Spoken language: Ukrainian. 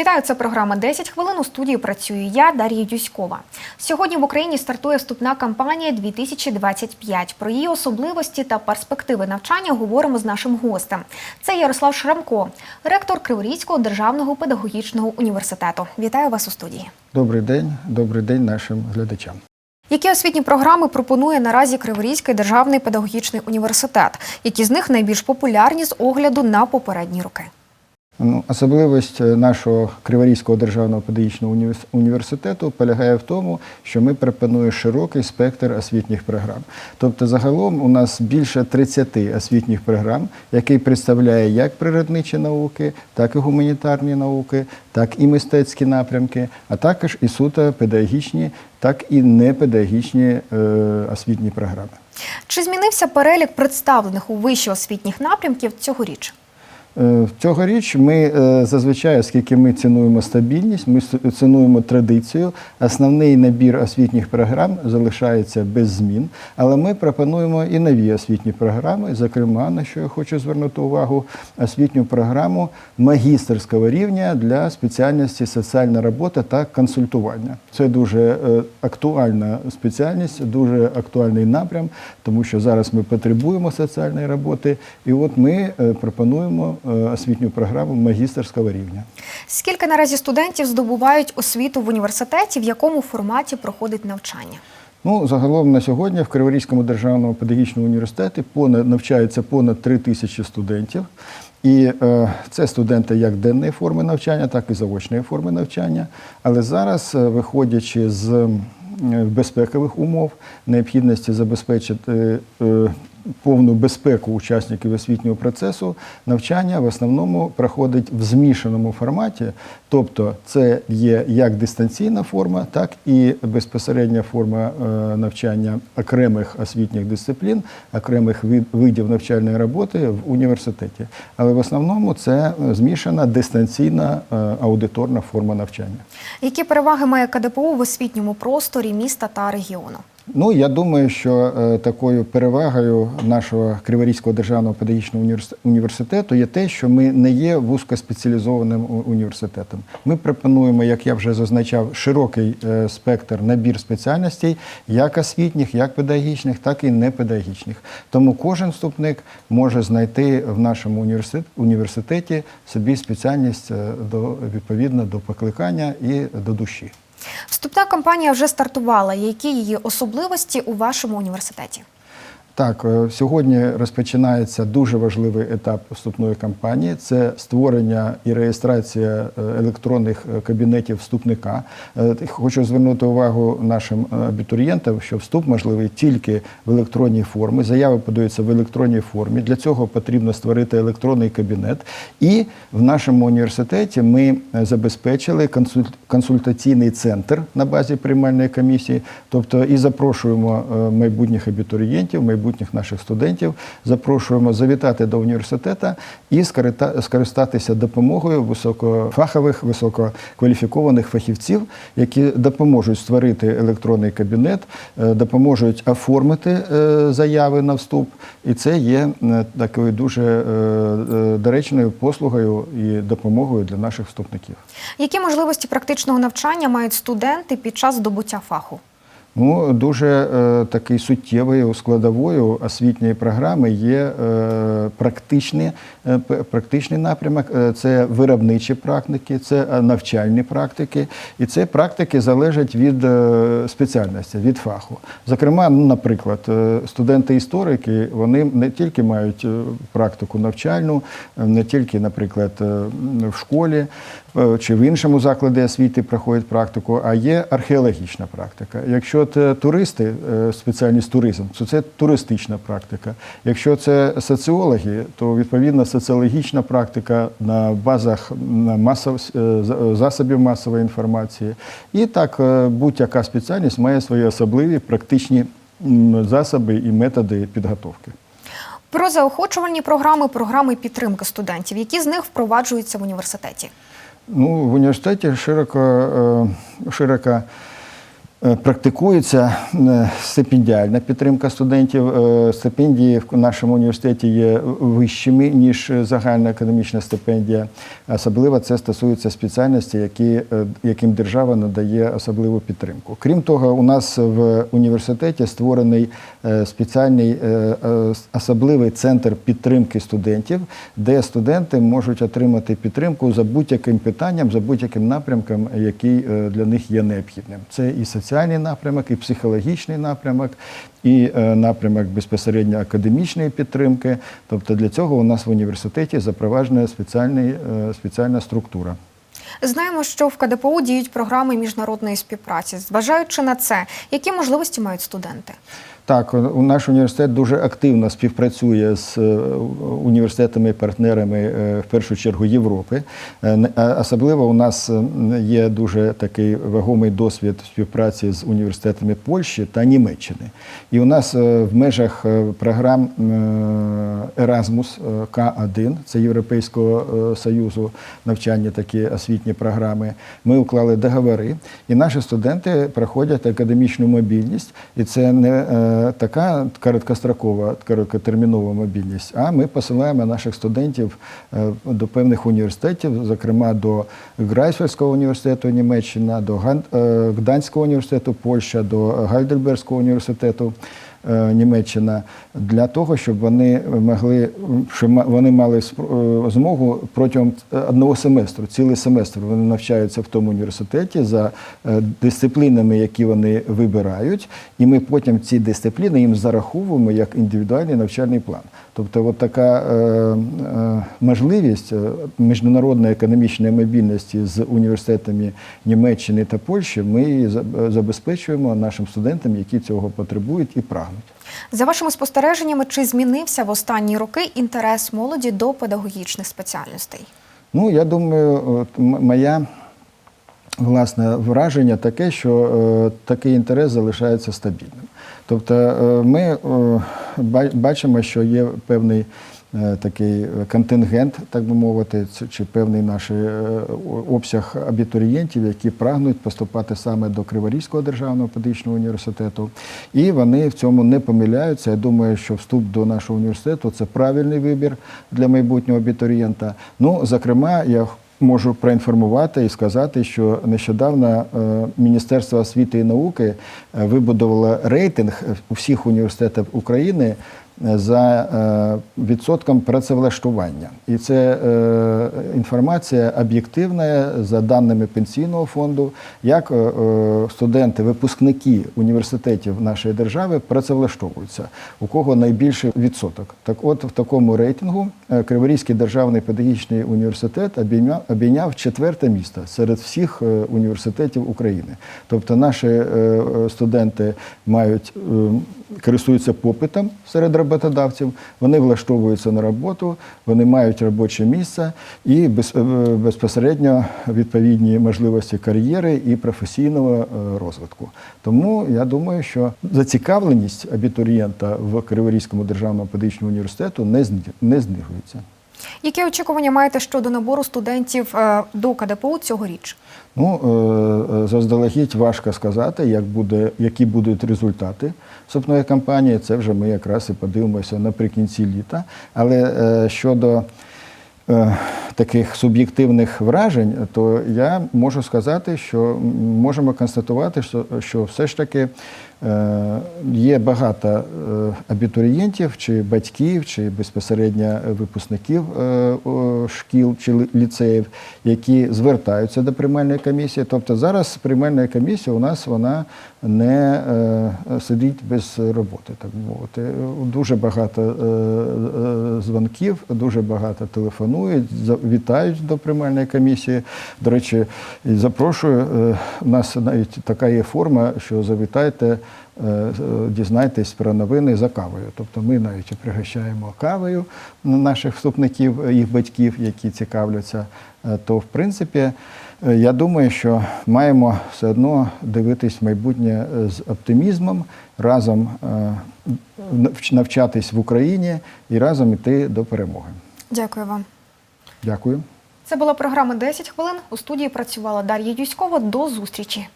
Вітаю, це програма «10 хвилин. У студії працюю я, Дар'я Дюськова. Сьогодні в Україні стартує вступна кампанія 2025. Про її особливості та перспективи навчання говоримо з нашим гостем. Це Ярослав Шрамко, ректор Криворізького державного педагогічного університету. Вітаю вас у студії. Добрий день, добрий день нашим глядачам. Які освітні програми пропонує наразі Криворізький державний педагогічний університет? Які з них найбільш популярні з огляду на попередні роки? Ну, особливість е, нашого Криворізького державного педагогічного універс- університету полягає в тому, що ми пропонуємо широкий спектр освітніх програм. Тобто, загалом у нас більше 30 освітніх програм, які представляє як природничі науки, так і гуманітарні науки, так і мистецькі напрямки, а також і суто педагогічні, так і непедагогічні е, освітні програми. Чи змінився перелік представлених у вищі освітніх напрямків цьогоріч? Е, Цьогоріч ми е, зазвичай, оскільки ми цінуємо стабільність, ми цінуємо традицію. Основний набір освітніх програм залишається без змін, але ми пропонуємо і нові освітні програми. Зокрема, на що я хочу звернути увагу, освітню програму магістерського рівня для спеціальності соціальна робота та консультування. Це дуже е, актуальна спеціальність, дуже актуальний напрям, тому що зараз ми потребуємо соціальної роботи. І от ми пропонуємо освітню програму магістерського рівня. Скільки наразі студентів здобувають освіту в університеті, в якому форматі проходить навчання? Ну, загалом на сьогодні в Криворізькому державному педагогічному університеті понад навчається понад 3 тисячі студентів. І е, це студенти як денної форми навчання, так і заочної форми навчання. Але зараз, е, виходячи з е, безпекових умов, необхідності забезпечити е, повну безпеку учасників освітнього процесу, навчання в основному проходить в змішаному форматі, тобто це є як дистанційна форма, так і безпосередня форма е, навчання окремих освітніх дисциплін, окремих вид- видів навчальної роботи в університеті. Але в основному це е, змішана дистанційна е, аудиторна форма навчання. Які переваги має КДПУ в освітньому просторі міста та регіону? Ну, я думаю, що е, такою перевагою нашого Криворізького державного педагогічного університету є те, що ми не є вузькоспеціалізованим університетом. Ми пропонуємо, як я вже зазначав, широкий е, спектр набір спеціальностей, як освітніх, як педагогічних, так і непедагогічних. Тому кожен вступник може знайти в нашому університет- університеті собі спеціальність е, до відповідно до покликання і до душі. Вступна кампанія вже стартувала. Які її особливості у вашому університеті? Так, е, сьогодні розпочинається дуже важливий етап вступної кампанії. Це створення і реєстрація е, електронних е, кабінетів вступника. Хочу звернути увагу нашим абітурієнтам, що вступ можливий тільки в електронній формі. Заяви подаються в електронній формі. Для цього потрібно створити електронний кабінет. І в нашому університеті ми забезпечили консультаційний центр на базі приймальної комісії. Тобто і запрошуємо майбутніх абітурієнтів, майбутніх наших студентів, запрошуємо завітати до університету і скористатися допомогою високофахових, висококваліфікованих фахівців, які допоможуть створити електронний кабінет, е, допоможуть оформити е, заяви на вступ. І це є е, такою дуже доречною послугою і допомогою для наших вступників. Які можливості практичного навчання мають студенти під час здобуття фаху? Ну, дуже е, такий суттєвою складовою освітньої програми є е, практичні, е, практичний напрямок, е, це виробничі практики, це е, навчальні практики. І це практики залежать від е, спеціальності, від фаху. Зокрема, ну, наприклад, е, студенти-історики вони не тільки мають е, практику навчальну, не тільки, наприклад, в школі чи в іншому закладі освіти проходять практику, а є археологічна практика. Якщо це туристи, е, спеціальність туризм, то це туристична практика. Якщо це соціологи, то відповідно соціологічна практика на базах на масов, е, засобів масової інформації. І так е, будь-яка спеціальність має свої особливі практичні засоби і методи підготовки. Про заохочувальні програми, програми підтримки студентів, які з них впроваджуються в університеті. Ну, в університеті широко, широка Е, Практикується е, стипендіальна підтримка студентів. Е, Стипендії в нашому університеті є вищими, ніж загальна академічна стипендія. Особливо це стосується спеціальностей, які, е, яким держава надає особливу підтримку. Крім того, у нас в університеті створений е, спеціальний е, е, особливий центр підтримки студентів, де студенти можуть отримати підтримку за будь-яким питанням, за будь-яким напрямком, який е, для них є необхідним. Це і соціальний напрямок, і психологічний напрямок, і е, напрямок безпосередньо академічної підтримки. Тобто для цього у нас в університеті запроваджена е, спеціальна структура. Знаємо, що в КДПУ діють програми міжнародної співпраці. Зважаючи на це, які можливості мають студенти? Так, у наш університет дуже активно співпрацює з е, університетами-партнерами е, в першу чергу Європи. Е, Особливо у нас е, є дуже такий вагомий досвід співпраці з університетами Польщі та Німеччини. І у нас е, в межах е, програм е, Erasmus е, К1, це Європейського е, Союзу навчання, такі освітні програми. Ми уклали договори, і наші студенти проходять академічну мобільність, і це не е, така короткострокова, короткотермінова мобільність, а ми посилаємо наших студентів е, до певних університетів, зокрема до Грайсфельського університету Німеччина, до е, Гданського університету Польща, до Гайдельбергського університету. Е, Німеччина для того, щоб вони могли, щоб вони мали е, змогу протягом е, одного семестру, цілий семестр вони навчаються в тому університеті за дисциплінами, які вони вибирають, і ми потім ці дисципліни їм зараховуємо як індивідуальний навчальний план. Тобто, от така е, е, можливість е, міжнародної економічної мобільності з університетами Німеччини та Польщі ми забезпечуємо нашим студентам, які цього потребують і прагнуть. За вашими спостереженнями, чи змінився в останні роки інтерес молоді до педагогічних спеціальностей? Ну, я думаю, от моя власне враження таке, що е, такий інтерес залишається стабільним. Тобто е, ми е, бачимо, що є певний е, такий контингент, так би мовити, чи- певний наш е, обсяг абітурієнтів, які прагнуть поступати саме до Криворізького державного педагогічного університету. І вони в цьому не помиляються. Я думаю, що вступ до нашого університету це правильний вибір для майбутнього абітурієнта. Ну, зокрема, я Можу проінформувати і сказати, що нещодавно е, Міністерство освіти і науки е, вибудувало рейтинг у всіх університетів України е, за е, відсотком працевлаштування. І це е, інформація об'єктивна за даними пенсійного фонду, як е, е, студенти, випускники університетів нашої держави працевлаштовуються, у кого найбільший відсоток. Так от в такому рейтингу е, Криворізький державний педагогічний університет обійняв, четверте місце серед всіх е, університетів України. Тобто наші е, е, студенти мають е, користуються попитом серед роботодавців, вони влаштовуються на роботу, вони мають робоче місце і без, е, безпосередньо відповідні можливості кар'єри і професійного е, розвитку. Тому я думаю, що зацікавленість абітурієнта в Криворізькому державному педагогічному університету не зні- не. Які очікування маєте щодо набору студентів е, до КДПУ цьогоріч? Ну, е, е, заздалегідь важко сказати, як буде, які будуть результати вступної кампанії. Це вже ми якраз і подивимося наприкінці літа. Але щодо таких суб'єктивних вражень, то я можу сказати, що можемо констатувати, що, що все ж таки є багато е, абітурієнтів чи батьків, чи безпосередньо випускників е, шкіл чи ліцеїв, які звертаються до приймальної комісії. Тобто зараз приймальна комісія у нас вона не е, сидить без роботи, так мовити. Дуже багато е, е, дзвонків, дуже багато телефонують, вітають до приймальної комісії. До речі, запрошую. е, У нас навіть така є форма, що завітайте. Е, е, Дізнайтесь про новини за кавою. Тобто ми навіть пригощаємо кавою наших вступників, їх батьків, які цікавляться. Е, То, в принципі, я думаю, що маємо все одно дивитись майбутнє з оптимізмом, разом навчатись в Україні і разом іти до перемоги. Дякую вам. Дякую. Це була програма «10 хвилин. У студії працювала Дар'я Юськова. До зустрічі.